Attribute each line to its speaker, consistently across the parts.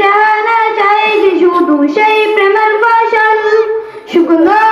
Speaker 1: জানা চাই যে শুধু সেই প্রেমের ফসল শুকনো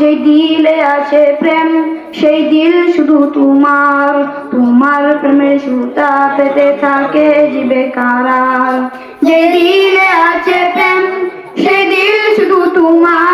Speaker 1: যে দিলে আছে প্রেম সেই দিল শুধু তোমার তোমার প্রেমের সুতা পেতে থাকে জীবে কারার যে দিলে আছে প্রেম সেই দিল শুধু তোমার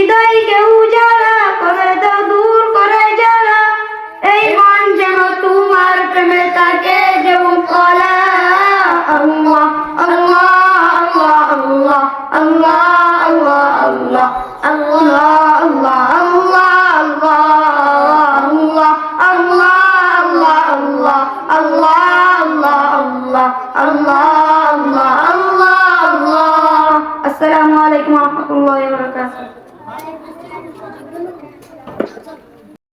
Speaker 1: হৃদয়কে উজালা করে দাও দূর করে জ্বালা এই মন যেন তোমার প্রেমে তাকে যেমন কলা আল্লাহ আল্লাহ আল্লাহ আল্লাহ আল্লাহ আল্লাহ আল্লাহ আল্লাহ আল্লাহ আল্লাহ আল্লাহ আল্লাহ আল্লাহ আল্লাহ